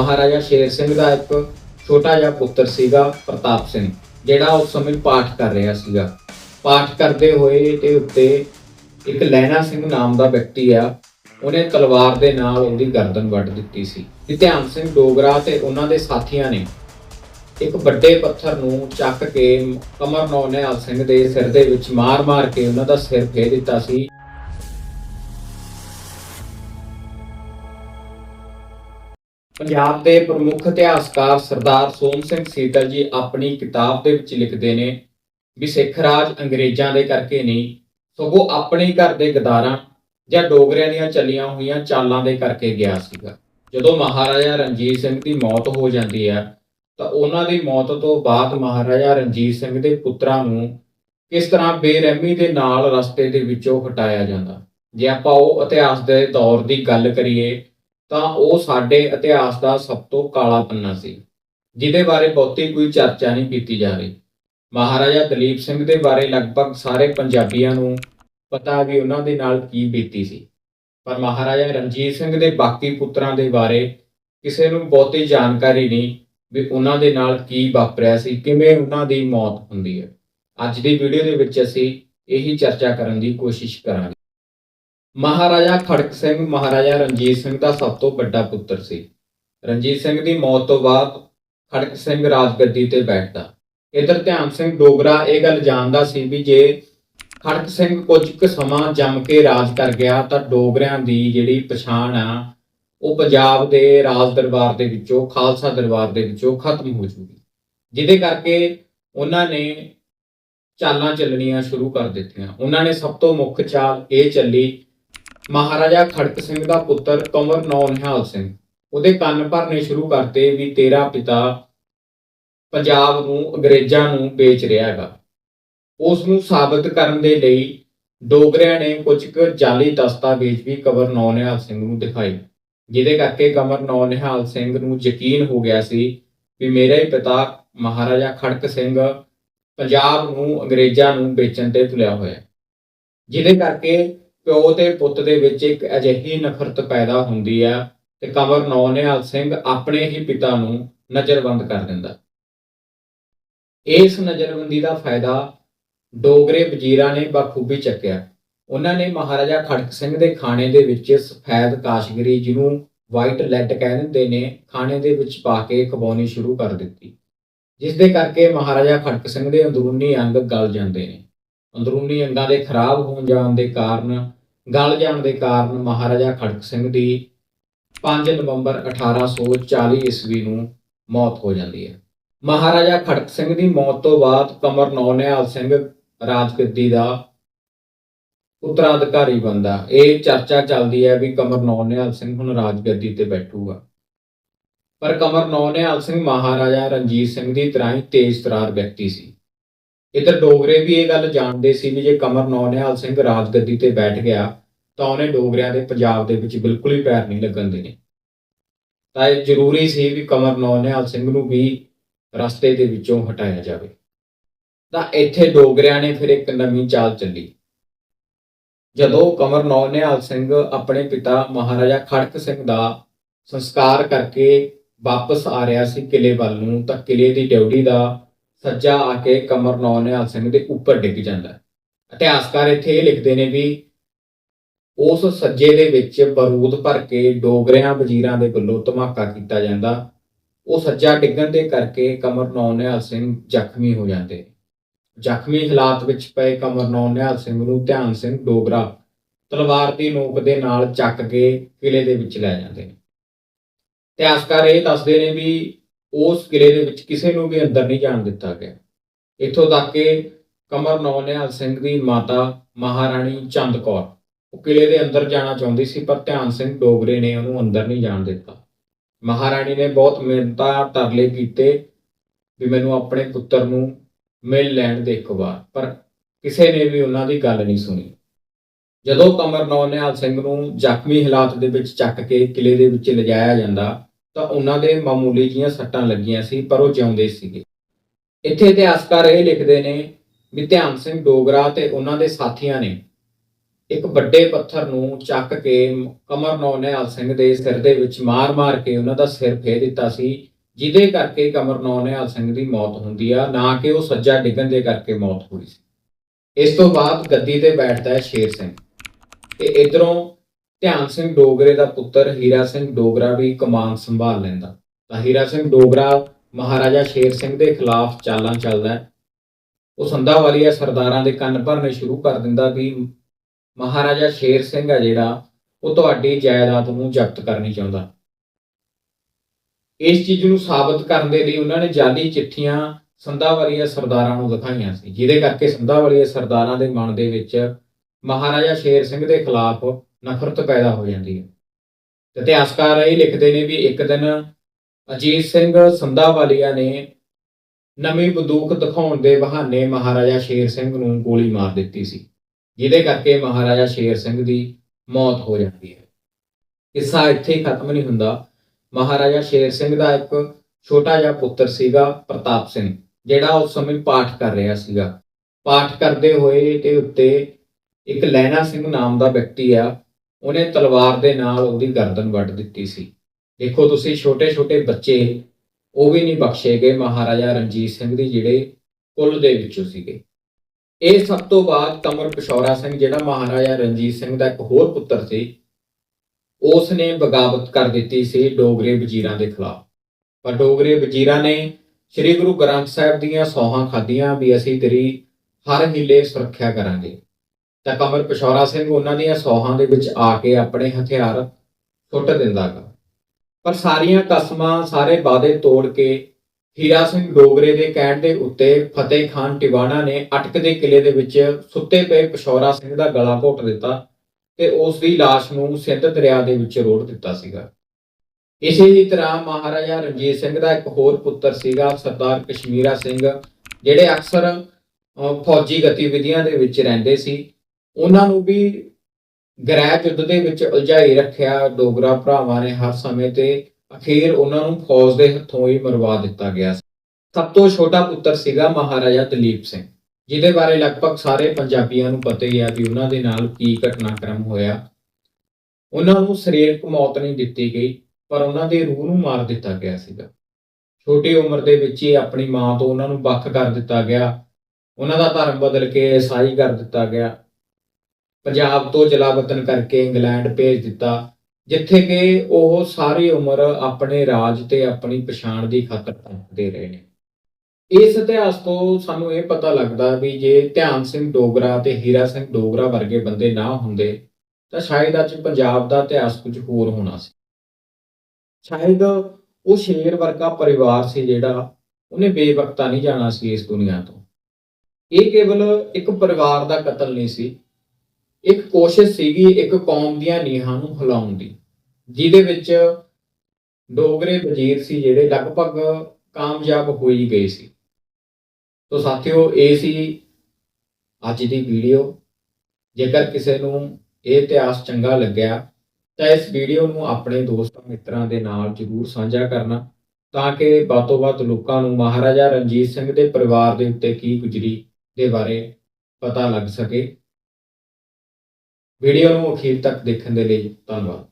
ਮਹਾਰਾਜਾ ਸ਼ੇਰ ਸਿੰਘ ਦਾ ਇੱਕ ਛੋਟਾ ਜਿਹਾ ਪੁੱਤਰ ਸੀਗਾ ਪ੍ਰਤਾਪ ਸਿੰਘ, ਜਿਹੜਾ ਉਸ ਸਮੇਂ ਪਾਠ ਕਰ ਰਿਹਾ ਸੀਗਾ। ਪਾਠ ਕਰਦੇ ਹੋਏ ਤੇ ਉੱਤੇ ਇੱਕ ਲੈਣਾ ਸਿੰਘ ਨਾਮ ਦਾ ਵਿਅਕਤੀ ਆ, ਉਹਨੇ ਤਲਵਾਰ ਦੇ ਨਾਲ ਉਹਦੀ ਗਰਦਨ ਵੱਢ ਦਿੱਤੀ ਸੀ। ਤੇ ਧਿਆਨ ਸਿੰਘ ਡੋਗਰਾ ਤੇ ਉਹਨਾਂ ਦੇ ਸਾਥੀਆਂ ਨੇ ਇੱਕ ਵੱਡੇ ਪੱਥਰ ਨੂੰ ਚੱਕ ਕੇ ਕਮਰ ਨੌਨਿਆਲ ਸਿੰਘ ਦੇ ਸਿਰ ਦੇ ਵਿੱਚ ਮਾਰ-ਮਾਰ ਕੇ ਉਹਨਾਂ ਦਾ ਸਿਰ ਫੇਰ ਦਿੱਤਾ ਸੀ। ਪੰਜਾਬ ਦੇ ਪ੍ਰਮੁੱਖ ਇਤਿਹਾਸਕਾਰ ਸਰਦਾਰ ਸੋਮ ਸਿੰਘ ਸੀਤਲ ਜੀ ਆਪਣੀ ਕਿਤਾਬ ਦੇ ਵਿੱਚ ਲਿਖਦੇ ਨੇ ਵੀ ਸਿੱਖ ਰਾਜ ਅੰਗਰੇਜ਼ਾਂ ਦੇ ਕਰਕੇ ਨਹੀਂ, ਸਗੋਂ ਆਪਣੇ ਘਰ ਦੇ ਗਦਾਰਾਂ ਜਾਂ ਡੋਗਰਿਆਂ ਦੀਆਂ ਚੱਲੀਆਂ ਹੋਈਆਂ ਚਾਲਾਂ ਦੇ ਕਰਕੇ ਗਿਆ ਸੀਗਾ। ਜਦੋਂ ਮਹਾਰਾਜਾ ਰਣਜੀਤ ਸਿੰਘ ਦੀ ਮੌਤ ਹੋ ਜਾਂਦੀ ਹੈ, ਤਾਂ ਉਹਨਾਂ ਦੀ ਮੌਤ ਤੋਂ ਬਾਅਦ ਮਹਾਰਾਜਾ ਰਣਜੀਤ ਸਿੰਘ ਦੇ ਪੁੱਤਰਾਂ ਨੂੰ ਕਿਸ ਤਰ੍ਹਾਂ ਬੇਰਹਿਮੀ ਦੇ ਨਾਲ ਰਸਤੇ ਦੇ ਵਿੱਚੋਂ ਹਟਾਇਆ ਜਾਂਦਾ। ਜੇ ਆਪਾਂ ਉਹ ਇਤਿਹਾਸ ਦੇ ਦੌਰ ਦੀ ਗੱਲ ਕਰੀਏ ਤਾਂ ਉਹ ਸਾਡੇ ਇਤਿਹਾਸ ਦਾ ਸਭ ਤੋਂ ਕਾਲਾ ਪੰਨਾ ਸੀ, ਜਿਹਦੇ ਬਾਰੇ ਬਹੁਤੀ ਕੋਈ ਚਰਚਾ ਨਹੀਂ ਕੀਤੀ ਜਾ ਰਹੀ। ਮਹਾਰਾਜਾ ਦਲੀਪ ਸਿੰਘ ਦੇ ਬਾਰੇ ਲਗਭਗ ਸਾਰੇ ਪੰਜਾਬੀਆਂ ਨੂੰ ਪਤਾ ਵੀ ਉਹਨਾਂ ਦੇ ਨਾਲ ਕੀ ਬੀਤੀ ਸੀ। ਪਰ ਮਹਾਰਾਜਾ ਰਣਜੀਤ ਸਿੰਘ ਦੇ ਬਾਕੀ ਪੁੱਤਰਾਂ ਦੇ ਬਾਰੇ ਕਿਸੇ ਨੂੰ ਬਹੁਤੀ ਜਾਣਕਾਰੀ ਨਹੀਂ ਵੀ ਉਹਨਾਂ ਦੇ ਨਾਲ ਕੀ ਵਾਪਰਿਆ ਸੀ, ਕਿਵੇਂ ਉਹਨਾਂ ਦੀ ਮੌਤ ਹੁੰਦੀ ਹੈ। ਅੱਜ ਦੀ ਵੀਡੀਓ ਦੇ ਵਿੱਚ ਅਸੀਂ ਇਹੀ ਚਰਚਾ ਕਰਨ ਦੀ ਕੋਸ਼ਿਸ਼ ਕਰਾਂਗੇ। ਮਹਾਰਾਜਾ ਖੜਕ ਸਿੰਘ, ਮਹਾਰਾਜਾ ਰਣਜੀਤ ਸਿੰਘ ਦਾ ਸਭ ਤੋਂ ਵੱਡਾ ਪੁੱਤਰ ਸੀ। ਰਣਜੀਤ ਸਿੰਘ ਦੀ ਮੌਤ ਤੋਂ ਬਾਅਦ ਖੜਕ ਸਿੰਘ ਰਾਜਗੱਦੀ ਤੇ ਬੈਠਦਾ। ਇਧਰ ਧਿਆਨ ਸਿੰਘ ਡੋਗਰਾ ਇਹ ਗੱਲ ਜਾਣਦਾ ਸੀ ਵੀ ਜੇ ਖੜਕ ਸਿੰਘ ਕੁਝ ਕੁ ਸਮਾਂ ਜੰਮ ਕੇ ਰਾਜ ਕਰ ਗਿਆ ਤਾਂ ਡੋਗਰਿਆਂ ਦੀ ਜਿਹੜੀ ਪਛਾਣ ਆ, ਉਹ ਪੰਜਾਬ ਦੇ ਰਾਜ ਦਰਬਾਰ ਦੇ ਵਿੱਚੋਂ, ਖਾਲਸਾ ਦਰਬਾਰ ਦੇ ਵਿੱਚੋਂ ਖਤਮ ਹੋ ਜੂਗੀ। ਜਿਹਦੇ ਕਰਕੇ ਉਹਨਾਂ ਨੇ ਚਾਲਾਂ ਚੱਲਣੀਆਂ ਸ਼ੁਰੂ ਕਰ ਦਿੱਤੀਆਂ। ਉਹਨਾਂ ਨੇ ਸਭ ਤੋਂ ਮੁੱਖ ਚਾਲ ਇਹ ਚੱਲੀ ਮਹਾਰਾਜਾ ਖੜਕ ਸਿੰਘ ਦਾ ਪੁੱਤਰ ਕੰਵਰ ਨੌ ਨਿਹਾਲ ਸਿੰਘ। ਉਹਦੇ ਕੰਨ ਭਰਨੇ ਸ਼ੁਰੂ ਕਰਤੇ ਵੀ ਤੇਰਾ ਪਿਤਾ ਪੰਜਾਬ ਨੂੰ, ਅੰਗਰੇਜ਼ਾਂ ਨੂੰ ਵੇਚ ਰਿਹਾ ਹੈਗਾ। ਉਸ ਨੂੰ ਸਾਬਤ ਕਰਨ ਦੇ ਲਈ ਡੋਗਰਿਆਂ ਨੇ ਕੁਝ ਕੁ ਜਾਲੀ ਦਸਤਾਵੇਜ਼ ਵੀ ਕੰਵਰ ਨੌ ਨਿਹਾਲ ਸਿੰਘ ਨੂੰ ਦਿਖਾਏ ਜਿਹਦੇ ਕਰਕੇ ਕੰਵਰ ਨੌ ਨਿਹਾਲ ਸਿੰਘ ਨੂੰ ਯਕੀਨ ਹੋ ਗਿਆ ਸੀ ਵੀ ਮੇਰਾ ਹੀ ਪਿਤਾ ਮਹਾਰਾਜਾ ਖੜਕ ਸਿੰਘ ਪੰਜਾਬ ਨੂੰ, ਅੰਗਰੇਜ਼ਾਂ ਨੂੰ ਵੇਚਣ ਤੇ ਤੁਲਿਆ ਹੋਇਆ ਜਿਹਦੇ ਕਰਕੇ ਪਿਓ ਤੇ ਪੁੱਤ ਦੇ ਵਿੱਚ ਇੱਕ ਅਜਿਹੀ ਨਫ਼ਰਤ ਪੈਦਾ ਹੁੰਦੀ ਆ ਤੇ ਕੰਵਰ ਨੌ ਨਿਹਾਲ ਸਿੰਘ ਆਪਣੇ ਹੀ ਪਿਤਾ ਨੂੰ ਨਜ਼ਰਬੰਦ ਕਰ ਦਿੰਦਾ। ਇਸ ਨਜ਼ਰਬੰਦੀ ਦਾ ਫਾਇਦਾ ਡੋਗਰੇ ਵਜ਼ੀਰਾਂ ਨੇ ਬਖੂਬੀ ਚੱਕਿਆ। ਉਹਨਾਂ ਨੇ ਮਹਾਰਾਜਾ ਖੜਕ ਸਿੰਘ ਦੇ ਖਾਣੇ ਦੇ ਵਿੱਚ ਸਫੈਦ ਕਾਸ਼ਗਰੀ, ਜਿਹਨੂੰ ਵਾਈਟ ਲੈਡ ਕਹਿ ਦਿੰਦੇ ਨੇ, ਖਾਣੇ ਦੇ ਵਿੱਚ ਪਾ ਕੇ ਖਵਾਉਣੀ ਸ਼ੁਰੂ ਕਰ ਦਿੱਤੀ। ਜਿਸ ਦੇ ਕਰਕੇ ਮਹਾਰਾਜਾ ਖੜਕ ਸਿੰਘ ਦੇ ਅੰਦਰੂਨੀ ਅੰਗ ਗਲ ਜਾਂਦੇ ਨੇ। ਅੰਦਰੂਨੀ ਅੰਗਾਂ ਦੇ ਖਰਾਬ ਹੋਣ ਜਾਣ ਦੇ ਕਾਰਨ, ਗਲ ਜਾਣ ਦੇ ਕਾਰਨ ਮਹਾਰਾਜਾ ਖੜਕ ਸਿੰਘ ਦੀ 5 ਨਵੰਬਰ 1840 ਈਸਵੀ ਨੂੰ ਮੌਤ ਹੋ ਜਾਂਦੀ ਹੈ। ਮਹਾਰਾਜਾ ਖੜਕ ਸਿੰਘ ਦੀ ਮੌਤ ਤੋਂ ਬਾਅਦ ਕਮਰ ਨੌਨਿਆਲ ਸਿੰਘ ਰਾਜਗੱਦੀ ਦਾ ਉੱਤਰਾਧਿਕਾਰੀ ਬੰਦਾ ਇਹ ਚਰਚਾ ਚੱਲਦੀ ਹੈ ਵੀ ਕਮਰ ਨੌਨਿਆਲ ਸਿੰਘ ਹੁਣ ਰਾਜਗੱਦੀ ਤੇ ਬੈਠੂਗਾ। ਪਰ ਕਮਰ ਨੌਨਿਆਲ ਸਿੰਘ ਮਹਾਰਾਜਾ ਰਣਜੀਤ ਸਿੰਘ ਦੀ ਤਰ੍ਹਾਂ ਹੀ ਤੇਜ਼ ਤਰਾਰ ਵਿਅਕਤੀ ਸੀ। ਇਧਰ ਡੋਗਰੇ ਵੀ ਇਹ ਗੱਲ ਜਾਣਦੇ ਸੀ ਵੀ ਜੇ ਕਮਰ ਨੌਨਿਆਲ ਸਿੰਘ ਰਾਜਗੱਦੀ ਤੇ ਬੈਠ ਗਿਆ, ਤਾਂ ਉਹਨੇ ਡੋਗਰਿਆਂ ਦੇ ਪੰਜਾਬ ਦੇ ਵਿੱਚ ਬਿਲਕੁਲ ਹੀ ਪੈਰ ਨਹੀਂ ਲੱਗਣ ਦੇਣੇ। ਤਾਂ ਇਹ ਜ਼ਰੂਰੀ ਸੀ ਵੀ ਕਮਰ ਨੌਨਿਆਲ ਸਿੰਘ ਨੂੰ ਵੀ ਰਸਤੇ ਦੇ ਵਿੱਚੋਂ ਹਟਾਇਆ ਜਾਵੇ। ਤਾਂ ਇੱਥੇ ਡੋਗਰਿਆਂ ਨੇ ਫਿਰ ਇੱਕ ਨਵੀਂ ਚਾਲ ਚੱਲੀ। ਜਦੋਂ ਕਮਰ ਨੌਨਿਆਲ ਸਿੰਘ ਆਪਣੇ ਪਿਤਾ ਮਹਾਰਾਜਾ ਖੜਕ ਸਿੰਘ ਦਾ ਸੰਸਕਾਰ ਕਰਕੇ ਵਾਪਸ ਆ ਰਿਹਾ ਸੀ ਕਿਲੇ ਵੱਲ ਨੂੰ, ਤਾਂ ਕਿਲੇ ਦੀ ਡਿਊਟੀ ਦਾ ਸੱਜਾ ਆ ਕੇ ਕਮਰ ਨੌਨਿਆਲ ਸਿੰਘ ਦੇ ਉੱਪਰ ਡਿੱਗ ਜਾਂਦਾ। ਇਤਿਹਾਸਕਾਰ ਇੱਥੇ ਇਹ ਲਿਖਦੇ ਨੇ ਵੀ ਉਸ ਸੱਜੇ ਦੇ ਵਿੱਚ ਬਾਰੂਦ ਭਰ ਕੇ ਡੋਗਰਿਆਂ ਵਜ਼ੀਰਾਂ ਦੇ ਵੱਲੋਂ ਧਮਾਕਾ ਕੀਤਾ ਜਾਂਦਾ। ਉਹ ਸੱਜਾ ਡਿੱਗਣ ਦੇ ਕਰਕੇ ਕਮਰ ਨੌਨਿਆਲ ਸਿੰਘ ਜ਼ਖਮੀ ਹੋ ਜਾਂਦੇ। ਜ਼ਖਮੀ ਹਾਲਾਤ ਵਿੱਚ ਪਏ ਕਮਰ ਨੌਨਿਆਲ ਸਿੰਘ ਨੂੰ ਧਿਆਨ ਸਿੰਘ ਡੋਗਰਾ ਤਲਵਾਰ ਦੀ ਨੋਕ ਦੇ ਨਾਲ ਚੱਕ ਕੇ ਕਿਲੇ ਦੇ ਵਿੱਚ ਲੈ ਜਾਂਦੇ ਨੇ। ਇਤਿਹਾਸਕਾਰ ਇਹ ਦੱਸਦੇ ਨੇ ਵੀ ਉਸ ਕਿਲੇ ਦੇ ਵਿੱਚ ਕਿਸੇ ਨੂੰ ਵੀ ਅੰਦਰ ਨਹੀਂ ਜਾਣ ਦਿੱਤਾ ਗਿਆ। ਇੱਥੋਂ ਤੱਕ ਕਿ ਕਮਰ ਨੌਨਿਆਲ ਸਿੰਘ ਦੀ ਮਾਤਾ ਮਹਾਰਾਣੀ ਚੰਦ ਕੌਰ, ਉਹ ਕਿਲੇ ਦੇ ਅੰਦਰ ਜਾਣਾ ਚਾਹੁੰਦੀ ਸੀ, ਪਰ ਧਿਆਨ ਸਿੰਘ ਡੋਗਰੇ ਨੇ ਉਹਨੂੰ ਅੰਦਰ ਨਹੀਂ ਜਾਣ ਦਿੱਤਾ। ਮਹਾਰਾਣੀ ਨੇ ਬਹੁਤ ਮਿਹਨਤਾਂ ਤਰਲੇ ਕੀਤੇ ਵੀ ਮੈਨੂੰ ਆਪਣੇ ਪੁੱਤਰ ਨੂੰ ਮਿਲ ਲੈਣ ਦੇ ਇੱਕ ਵਾਰ, ਪਰ ਕਿਸੇ ਨੇ ਵੀ ਉਹਨਾਂ ਦੀ ਗੱਲ ਨਹੀਂ ਸੁਣੀ। ਜਦੋਂ ਕਮਰ ਨੌਨਿਆਲ ਸਿੰਘ ਨੂੰ ਜ਼ਖਮੀ ਹਾਲਾਤ ਦੇ ਵਿੱਚ ਚੱਕ ਕੇ ਕਿਲੇ ਦੇ ਵਿੱਚ ਲਿਜਾਇਆ ਜਾਂਦਾ ਤਾਂ ਉਹਨਾਂ ਦੇ ਮਾਮੂਲੀ ਜੀਆਂ ਸੱਟਾਂ ਲੱਗੀਆਂ ਸੀ, ਪਰ ਉਹ ਜਿਉਂਦੇ ਸੀਗੇ। ਇੱਥੇ ਇਤਿਹਾਸਕਾਰ ਇਹ ਲਿਖਦੇ ਨੇ ਵੀ ਧਿਆਨ ਸਿੰਘ ਡੋਗਰਾ ਤੇ ਉਹਨਾਂ ਦੇ ਸਾਥੀਆਂ ਨੇ ਇੱਕ ਵੱਡੇ ਪੱਥਰ ਨੂੰ ਚੱਕ ਕੇ ਕਮਰਨੌ ਨਿਹਾਲ ਸਿੰਘ ਦੇ ਸਿਰ ਦੇ ਵਿੱਚ ਮਾਰ-ਮਾਰ ਕੇ ਉਹਨਾਂ ਦਾ ਸਿਰ ਫੇਰ ਦਿੱਤਾ ਸੀ, ਜਿਹਦੇ ਕਰਕੇ ਕਮਰਨੌ ਨਿਹਾਲ ਸਿੰਘ ਦੀ ਮੌਤ ਹੁੰਦੀ ਆ, ਨਾ ਕਿ ਉਹ ਸੱਜਾ ਡਿੱਗਣ ਦੇ ਕਰਕੇ ਮੌਤ ਹੋਈ ਸੀ। ਇਸ ਤੋਂ ਬਾਅਦ ਗੱਦੀ ਤੇ ਬੈਠਦਾ ਹੈ ਸ਼ੇਰ ਸਿੰਘ। ਤੇ ਇਧਰੋਂ ਧਿਆਨ ਸਿੰਘ ਡੋਗਰੇ ਦਾ ਪੁੱਤਰ ਹੀਰਾ ਸਿੰਘ ਡੋਗਰਾ ਵੀ ਕਮਾਨ ਸੰਭਾਲ ਲੈਂਦਾ। ਤਾਂ ਹੀਰਾ ਸਿੰਘ ਡੋਗਰਾ ਮਹਾਰਾਜਾ ਸ਼ੇਰ ਸਿੰਘ ਦੇ ਖਿਲਾਫ ਚਾਲਾਂ ਚੱਲਦਾ ਉਹ ਸੰਧਾਵਾਲੀਆ ਸਰਦਾਰਾਂ ਦੇ ਕੰਨ ਭਰਨੇ ਸ਼ੁਰੂ ਕਰ ਦਿੰਦਾ ਵੀ ਮਹਾਰਾਜਾ ਸ਼ੇਰ ਸਿੰਘ ਆ ਜਿਹੜਾ, ਉਹ ਤੁਹਾਡੀ ਜਾਇਦਾਦ ਨੂੰ ਜ਼ਬਤ ਕਰਨੀ ਚਾਹੁੰਦਾ। ਇਸ ਚੀਜ਼ ਨੂੰ ਸਾਬਤ ਕਰਨ ਦੇ ਲਈ ਉਹਨਾਂ ਨੇ ਜਾਲੀ ਚਿੱਠੀਆਂ ਸੰਧਾਵਾਲੀਆ ਸਰਦਾਰਾਂ ਨੂੰ ਦਿਖਾਈਆਂ ਸੀ, ਜਿਹਦੇ ਕਰਕੇ ਸੰਧਾਵਾਲੀਆ ਸਰਦਾਰਾਂ ਦੇ ਮਨ ਦੇ ਵਿੱਚ ਮਹਾਰਾਜਾ ਸ਼ੇਰ ਸਿੰਘ ਦੇ ਖਿਲਾਫ ਨਫ਼ਰਤ ਪੈਦਾ ਹੋ ਜਾਂਦੀ ਹੈ। ਇਤਿਹਾਸਕਾਰ ਇਹ ਲਿਖਦੇ ਨੇ ਵੀ ਇੱਕ ਦਿਨ ਅਜੀਤ ਸਿੰਘ ਸੰਧਾਵਾਲੀਆ ਨੇ ਨਵੀਂ ਬੰਦੂਕ ਦਿਖਾਉਣ ਦੇ ਬਹਾਨੇ ਮਹਾਰਾਜਾ ਸ਼ੇਰ ਸਿੰਘ ਨੂੰ ਗੋਲੀ ਮਾਰ ਦਿੱਤੀ ਸੀ, ਜਿਹਦੇ ਕਰਕੇ ਮਹਾਰਾਜਾ ਸ਼ੇਰ ਸਿੰਘ ਦੀ ਮੌਤ ਹੋ ਜਾਂਦੀ ਹੈ। ਕਿੱਸਾ ਇੱਥੇ ਖਤਮ ਨਹੀਂ ਹੁੰਦਾ। ਮਹਾਰਾਜਾ ਸ਼ੇਰ ਸਿੰਘ ਦਾ ਇੱਕ ਛੋਟਾ ਜਿਹਾ ਪੁੱਤਰ ਸੀਗਾ ਪ੍ਰਤਾਪ ਸਿੰਘ, ਜਿਹੜਾ ਉਸ ਸਮੇਂ ਪਾਠ ਕਰ ਰਿਹਾ ਸੀਗਾ। ਪਾਠ ਕਰਦੇ ਹੋਏ ਤੇ ਉੱਤੇ ਇੱਕ ਲੈਣਾ ਸਿੰਘ ਨਾਮ ਦਾ ਵਿਅਕਤੀ ਆ ਉਹਨੇ ਤਲਵਾਰ ਦੇ ਨਾਲ ਉਹਦੀ ਗਰਦਨ ਵੱਢ ਦਿੱਤੀ ਸੀ। ਦੇਖੋ ਤੁਸੀਂ ਛੋਟੇ ਛੋਟੇ ਬੱਚੇ, ਉਹ ਵੀ ਨਹੀਂ ਬਖਸ਼ੇ ਗਏ ਮਹਾਰਾਜਾ ਰਣਜੀਤ ਸਿੰਘ ਦੀ, ਜਿਹੜੇ ਕੁੱਲ ਦੇ ਵਿੱਚੋਂ ਸੀਗੇ। ਇਹ ਸਭ ਤੋਂ ਬਾਅਦ ਕਮਰ ਪਿਸ਼ੌਰਾ ਸਿੰਘ, ਜਿਹੜਾ ਮਹਾਰਾਜਾ ਰਣਜੀਤ ਸਿੰਘ ਦਾ ਇੱਕ ਹੋਰ ਪੁੱਤਰ ਸੀ ਉਸ ਨੇ ਬਗਾਵਤ ਕਰ ਦਿੱਤੀ ਸੀ ਡੋਗਰੇ ਵਜ਼ੀਰਾਂ ਦੇ ਖਿਲਾਫ। ਪਰ ਡੋਗਰੇ ਵਜ਼ੀਰਾਂ ਨੇ ਸ੍ਰੀ ਗੁਰੂ ਗ੍ਰੰਥ ਸਾਹਿਬ ਦੀਆਂ ਸੌਹਾਂ ਖਾਧੀਆਂ ਵੀ ਅਸੀਂ ਤੇਰੀ ਹਰ ਹੀਲੇ ਸੁਰੱਖਿਆ ਕਰਾਂਗੇ। ਤਾਂ ਕਮਰ ਪਿਸ਼ੌਰਾ ਸਿੰਘ ਉਹਨਾਂ ਦੀਆਂ ਸੌਹਾਂ ਦੇ ਵਿੱਚ ਆ ਕੇ ਆਪਣੇ ਹਥਿਆਰ ਸੁੱਟ ਦਿੰਦਾਗਾ ਪਰ ਸਾਰੀਆਂ ਕਸਮਾਂ ਸਾਰੇ ਵਾਅਦੇ ਤੋੜ ਕੇ ਹੀਰਾ ਸਿੰਘ ਡੋਗਰੇ ਦੇ ਕਹਿਣ ਦੇ ਉੱਤੇ ਫਤਿਹ ਖਾਨ ਟਿਵਾਣਾ ਨੇ ਅਟਕ ਦੇ ਕਿਲੇ ਦੇ ਵਿੱਚ ਸੁੱਤੇ ਪਏ ਪਿਸ਼ੌਰਾ ਸਿੰਘ ਦਾ ਗਲਾ ਘੋਟ ਦਿੱਤਾ ਤੇ ਉਸ ਦੀ ਲਾਸ਼ ਨੂੰ ਸਿੰਧ ਦਰਿਆ ਦੇ ਵਿੱਚ ਰੋੜ ਦਿੱਤਾ ਸੀਗਾ। ਇਸੇ ਹੀ ਤਰ੍ਹਾਂ ਮਹਾਰਾਜਾ ਰਣਜੀਤ ਸਿੰਘ ਦਾ ਇੱਕ ਹੋਰ ਪੁੱਤਰ ਸੀਗਾ, ਸਰਦਾਰ ਕਸ਼ਮੀਰਾ ਸਿੰਘ, ਜਿਹੜੇ ਅਕਸਰ ਫੌਜੀ ਗਤੀਵਿਧੀਆਂ ਦੇ ਵਿੱਚ ਰਹਿੰਦੇ ਸੀ। ਉਹਨਾਂ ਨੂੰ ਵੀ ਗ੍ਰਹਿ ਯੁੱਧ ਦੇ ਵਿੱਚ ਉਲਝਾਈ ਰੱਖਿਆ, ਡੋਗਰਾ ਭਰਾਵਾਂ ਨੇ ਹਰ ਸਮੇਂ ਤੇ ਅਖੀਰ ਉਹਨਾਂ ਨੂੰ ਫੌਜ ਦੇ ਹੱਥੋਂ ਹੀ ਮਰਵਾ ਦਿੱਤਾ ਗਿਆ ਸਭ ਤੋਂ ਛੋਟਾ ਪੁੱਤਰ ਸੀਗਾ ਮਹਾਰਾਜਾ ਦਲੀਪ ਸਿੰਘ, ਜਿਹਦੇ ਬਾਰੇ ਲਗਭਗ ਸਾਰੇ ਪੰਜਾਬੀਆਂ ਨੂੰ ਪਤਾ ਹੀ ਆ ਵੀ ਉਹਨਾਂ ਦੇ ਨਾਲ ਕੀ ਘਟਨਾਕ੍ਰਮ ਹੋਇਆ। ਉਹਨਾਂ ਨੂੰ ਸਰੀਰਕ ਮੌਤ ਨਹੀਂ ਦਿੱਤੀ ਗਈ, ਪਰ ਉਹਨਾਂ ਦੇ ਰੂਹ ਨੂੰ ਮਾਰ ਦਿੱਤਾ ਗਿਆ ਸੀਗਾ। ਛੋਟੀ ਉਮਰ ਦੇ ਵਿੱਚ ਹੀ ਆਪਣੀ ਮਾਂ ਤੋਂ ਉਹਨਾਂ ਨੂੰ ਵੱਖ ਕਰ ਦਿੱਤਾ ਗਿਆ। ਉਹਨਾਂ ਦਾ ਧਰਮ ਬਦਲ ਕੇ ਈਸਾਈ ਕਰ ਦਿੱਤਾ ਗਿਆ। ਪੰਜਾਬ ਤੋਂ ਜਲਾਵਤਨ ਕਰਕੇ ਇੰਗਲੈਂਡ ਭੇਜ ਦਿੱਤਾ, ਜਿੱਥੇ ਕਿ ਉਹ ਸਾਰੀ ਉਮਰ ਆਪਣੇ ਰਾਜ ਤੇ ਆਪਣੀ ਪਛਾਣ ਦੀ ਖਾਤਰ ਤੜਪਦੇ ਰਹੇ ਨੇ। ਇਸ ਇਤਿਹਾਸ ਤੋਂ ਸਾਨੂੰ ਇਹ ਪਤਾ ਲੱਗਦਾ ਵੀ ਜੇ ਧਿਆਨ ਸਿੰਘ ਡੋਗਰਾ ਤੇ ਹੀਰਾ ਸਿੰਘ ਡੋਗਰਾ ਵਰਗੇ ਬੰਦੇ ਨਾ ਹੁੰਦੇ, ਤਾਂ ਸ਼ਾਇਦ ਅੱਜ ਪੰਜਾਬ ਦਾ ਇਤਿਹਾਸ ਕੁਝ ਹੋਰ ਹੋਣਾ ਸੀ। ਸ਼ਾਇਦ ਉਹ ਸ਼ੇਰ ਵਰਗਾ ਪਰਿਵਾਰ ਸੀ ਜਿਹੜਾ ਉਹਨੇ ਬੇਵਕਤਾ ਨਹੀਂ ਜਾਣਾ ਸੀ ਇਸ ਦੁਨੀਆ ਤੋਂ। ਇਹ ਕੇਵਲ ਇੱਕ ਪਰਿਵਾਰ ਦਾ ਕਤਲ ਨਹੀਂ ਸੀ ਇੱਕ ਕੋਸ਼ਿਸ਼ ਸੀਗੀ ਇੱਕ ਕੌਮ ਦੀਆਂ ਨੀਹਾਂ ਨੂੰ ਹਿਲਾਉਣ ਦੀ, ਜਿਹਦੇ ਵਿੱਚ ਡੋਗਰੇ ਵਜ਼ੀਰ ਸੀ ਜਿਹੜੇ ਲਗਭਗ ਕਾਮਯਾਬ ਹੋ ਹੀ ਗਏ ਸੀ। ਤੋ ਸਾਥੀਓ, ਇਹ ਸੀ ਅੱਜ ਦੀ ਵੀਡੀਓ। ਜੇਕਰ ਕਿਸੇ ਨੂੰ ਇਹ ਇਤਿਹਾਸ ਚੰਗਾ ਲੱਗਿਆ, ਤਾਂ ਇਸ ਵੀਡੀਓ ਨੂੰ ਆਪਣੇ ਦੋਸਤਾਂ ਮਿੱਤਰਾਂ ਦੇ ਨਾਲ ਜਰੂਰ ਸਾਂਝਾ ਕਰਨਾ, ਤਾਂ ਕਿ ਵੱਧ ਤੋਂ ਵੱਧ ਲੋਕਾਂ ਨੂੰ ਮਹਾਰਾਜਾ ਰਣਜੀਤ ਸਿੰਘ ਦੇ ਪਰਿਵਾਰ ਦੇ ਉੱਤੇ ਕੀ ਗੁਜ਼ਰੀ ਦੇ ਬਾਰੇ ਪਤਾ ਲੱਗ ਸਕੇ। ਵੀਡੀਓ ਨੂੰ ਅਖੀਰ ਤੱਕ ਦੇਖਣ ਦੇ ਲਈ ਧੰਨਵਾਦ।